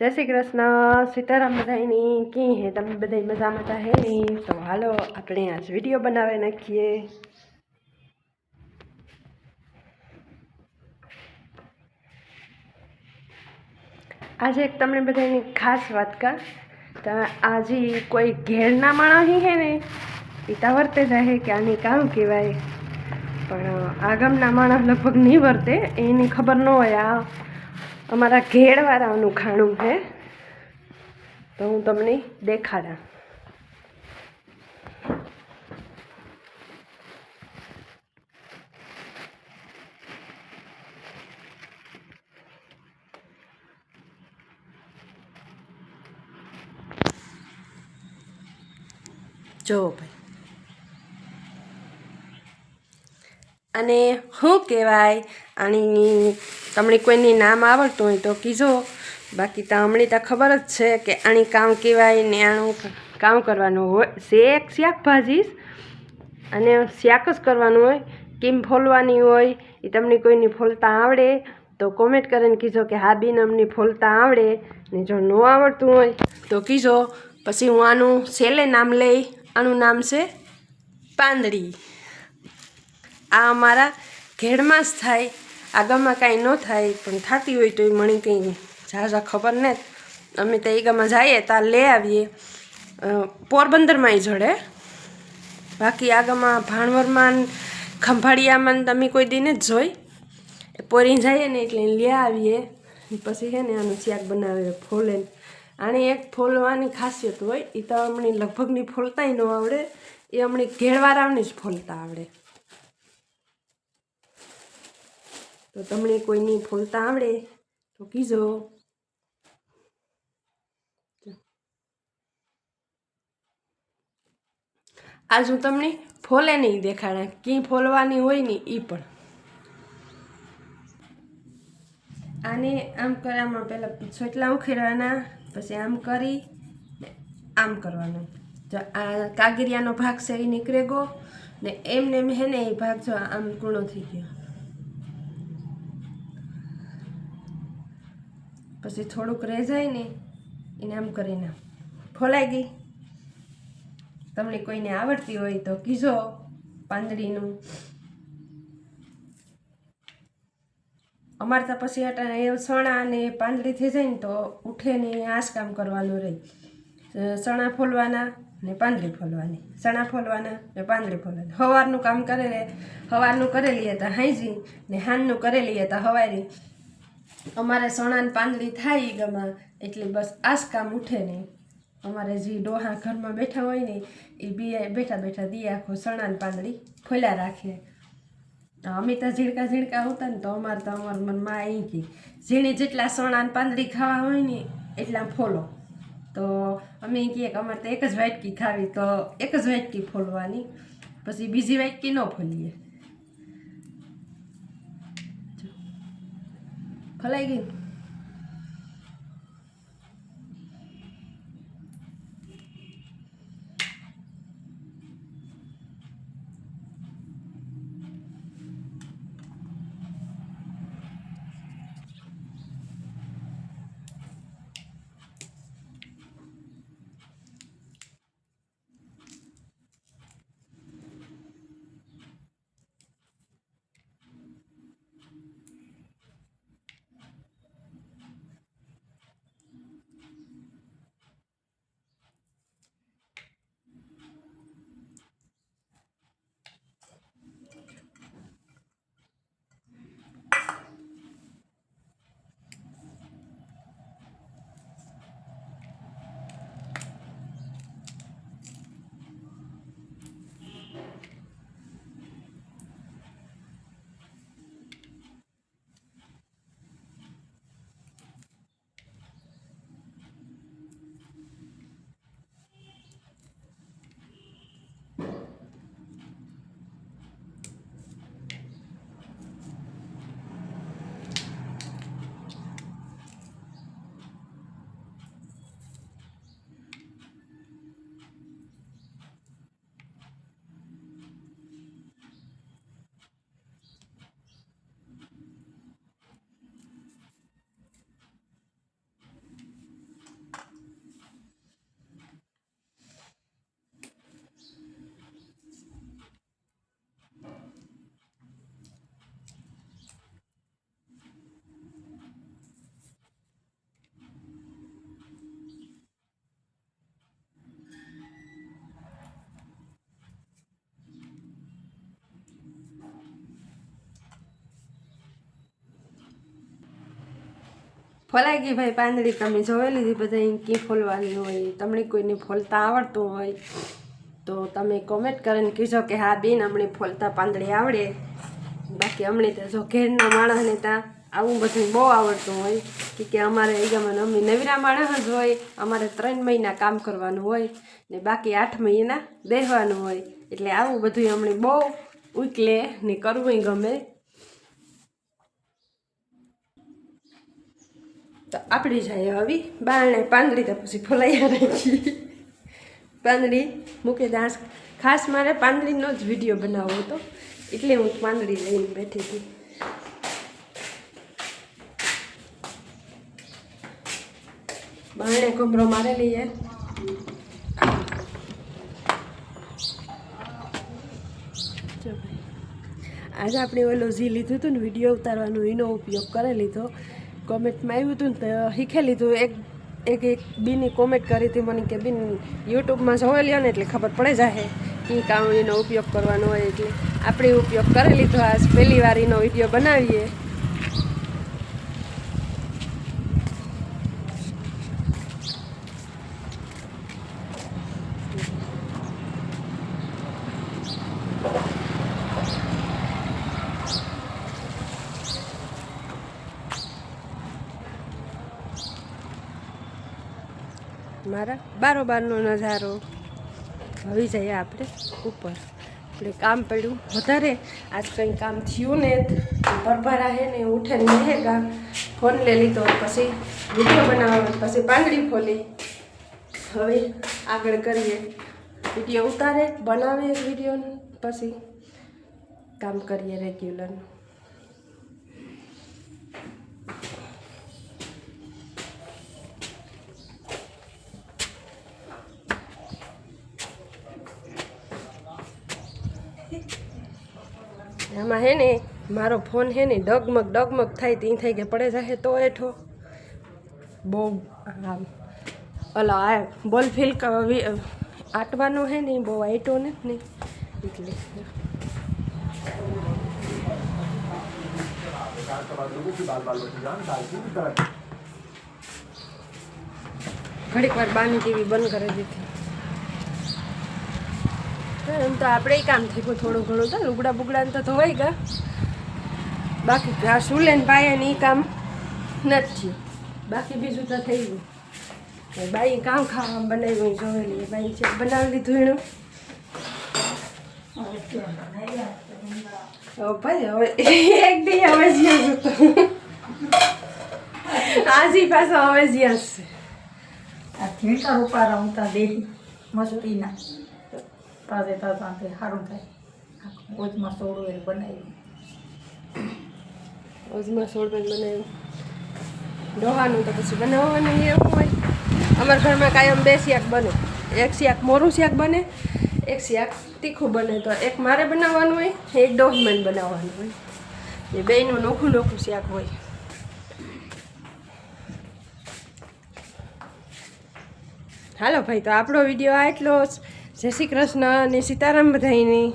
જય શ્રી કૃષ્ણ. સીતારામ બધાની કી હે તમે બધા મજામાં તા હે ને? તો હાલો, આપણે આજ વીડિયો બનાવી નાખીએ. આજે એક તમને બધાની ખાસ વાત કા તો આજે કોઈ ઘેરના માણસ હે ને પિતા વર્તે જાય કે આની કામ કહેવાય. પણ આગમના માણસ લગભગ નહીં વર્તે, એની ખબર ન હોય આ અમારા ઘેડવાળાનું ખાણું છે. તો હું તમને દેખાડા. જો ભાઈ. અને શું કહેવાય આની તમને કોઈની નામ આવડતું હોય તો કીજો બાકી તો હમણાં તો ખબર જ છે કે આની કામ કહેવાય ને આનું કામ કરવાનું હોય. શેક શાકભાજી અને શાક જ કરવાનું હોય. કેમ ફોલવાની હોય એ તમને કોઈની ફોલતા આવડે તો કોમેન્ટ કરીને કીજો કે હા બીન, અમને ફોલતા આવડે ને જો ન આવડતું હોય તો કીજો પછી હું આનું છેલ્લે નામ લઈ, આનું નામ છે પાંદડી. આ અમારા ઘેડમાં જ થાય. આગળમાં કાંઈ ન થાય, પણ થતી હોય તો એ મણી કંઈ ઝાઝા ખબર ને. અમે તો આગળમાં જઈએ ત્યાં લઈ આવીએ. પોરબંદરમાંય પોરબંદરમાં જડે. બાકી આગામાં ભાણવરમાં ખંભાળિયામાં તમે કોઈ દીને જ જોઈ. પોરી જઈએ ને એટલે લઈ આવીએ. પછી છે ને આનું શાક બનાવે, ફોલે. આની એક ફોલવાની ખાસિયત હોય એ તો હમણાં લગભગની ફોલતાય ન આવડે. એ હમણાં ઘેરવાળાની જ ફોલતા આવડે. તો તમને કોઈની ફોલતા આવડે તો કીજો. આજ હું તમને ફોલે નહીં દેખાડા. કી ફોલવાની હોય ને એ પણ. આને આમ કરવામાં પહેલાં છોટલા ઉખેડવાના, પછી આમ કરી આમ કરવાનું. જો આ કાગરિયાનો ભાગ છે એ નીકળે ગયો ને એમને એમ હે ને એ ભાગ જો આમ કૂણો થઈ ગયો. પછી થોડુંક રહી જાય ને, એને આમ કરીને ફોલાઈ ગઈ. તમને કોઈને આવડતી હોય તો કીજો પાંદડીનું. અમારે તો પછી અટાણે એ સણા અને પાંદડી થઈ જાય ને તો ઉઠે ને આશ કામ કરવાનું રહે. સણા ફોલવાના ને પાંદડી ફોલવાની. સણા ફોલવાના ને પાંદડી ફોલવાની. સવારનું કામ કરેલે સવારનું કરેલી હતા હાઈજી ને હાનનું કરેલી હતા હવારી. અમારે સણા ને પાંદડી થાય એ ગમાં એટલે બસ આસ કામ ઉઠે નહીં. અમારે જે ડોહા ઘરમાં બેઠા હોય ને એ બી બેઠા બેઠા દી આખો સણા ને પાંદડી ખોલ્યા રાખીએ અમે તો ઝીણકા ઝીણકા હોતા ને તો અમારે તો અમારા મનમાં અહીં કી ઝીણી જેટલા સણા પાંદડી ખાવા હોય ને, એટલા ફોલો. તો અમે કહીએ કે અમારે તો એક જ વાટકી ખાવી, તો એક જ વાટકી ફોલવાની. પછી બીજી વાટકી ન ફોલીએ. ફલાઈ ગઈ ફોલાઈ ગઈ ભાઈ પાંદડી તમે જોઈ લીધી બધા કી ફોલવાની હોય, તમને કોઈને ફોલતા આવડતું હોય, તો તમે કોમેન્ટ કરીને કીધો કે હા, બેન, અમને ફોલતા પાંદડી આવડે. બાકી અમને તો જો ઘેરના માણસને ત્યાં આવું બધું બહુ આવડતું હોય, કે અમારે અહીંયામાં અમે નવીરા માણસ જ હોય, અમારે ત્રણ મહિના કામ કરવાનું હોય, ને બાકી આઠ મહિના બેસવાનું હોય. એટલે આવું બધું અમને બહુ ઉકલે ને કરવું ગમે. તો આપણી જાય હવે. બારણે પાંદડી તો પછી ફોલાઈ રાખી. પાંદડી મૂકે દાસ. ખાસ મારે પાંદડીનો જ વીડિયો બનાવવો હતો. એટલે હું પાંદડી લઈને બેઠી હતી. બારણે કમરો મારેલી લઈએ. આજે આપણે ઓલો જી લીધું હતું ને, વીડિયો ઉતારવાનું, એનો ઉપયોગ કરી લીધો કોમેન્ટમાં આવ્યું હતું ને તો શીખે લીધું એક એક એક બીની કોમેન્ટ કરી હતી મને કે, બીન યુટ્યુબમાં જોઈ લ્યો ને એટલે ખબર પડે જાહે કે કામ એનો ઉપયોગ કરવાનો હોય એટલે. આપણે ઉપયોગ કરી લીધો આજ પહેલી વાર એનો વીડિયો બનાવીએ. મારા બારોબારનો નજારો. આવી જઈએ આપણે ઉપર. આપણે કામ પડ્યું. વધારે આજ કંઈ કામ થયું ને ભરભરા હે ને ઉઠે ને મેહેગા ફોન લઈ લીધો, પછી વીડિયો બનાવવાનો, પછી પાંગડી ખોલી. હવે આગળ કરીએ. વીડિયો ઉતારે બનાવીએ વીડિયો પછી કામ કરીએ રેગ્યુલરનું એમાં હે ને, મારો ફોન હે ને ડગમગ ડગમગ થાય, ત્યાં થઈ કે પડે જાય તો એઠો બહુ, આમ ઓલા આ બોલ ફીલ આટવાનો હે ને, બહુ આઈટો ને ને, એટલે. ઘડીક વાર બાની ટીવી બંધ કરી દીધી એમ તો આપણે કામ થઈ ગયું થોડું ઘણું તો, લુગડા બુગડા તો ધોવાઈ ગયા. બાકી આ સુલેન પાયાને એ કામ નથી બાકી બીજું તો થઈ ગયું. બાઈ કામ ખાવા બનાવ્યું, જોયેલી બાઈ છે, બનાવી લીધું એનું. ભાઈ, હવે એક દી હવે જ્યાં છે. આ ઠીકા ઉપાડા રમતા દે મસ્તીના. તાજે તાજા તે સારું થાય. ઓજમાં સોળ એ બનાવ્યું. ઓઝમાં સોળબેન બનાવ્યું. ડોહાનું તો પછી બનાવવાનું એવું હોય. અમારા ઘરમાં કાયમ બે શાક બને. એક શાક મોરું શાક બને, એક શાક તીખું બને. તો એક મારે બનાવવાનું હોય, એક ડોહમેન બનાવવાનું હોય. એ બેયનું નોખું નોખું શાક હોય. હાલો ભાઈ, તો આપણો વીડિયો આ એટલો જ. જય શ્રી કૃષ્ણ અને સીતારામ બધાયની.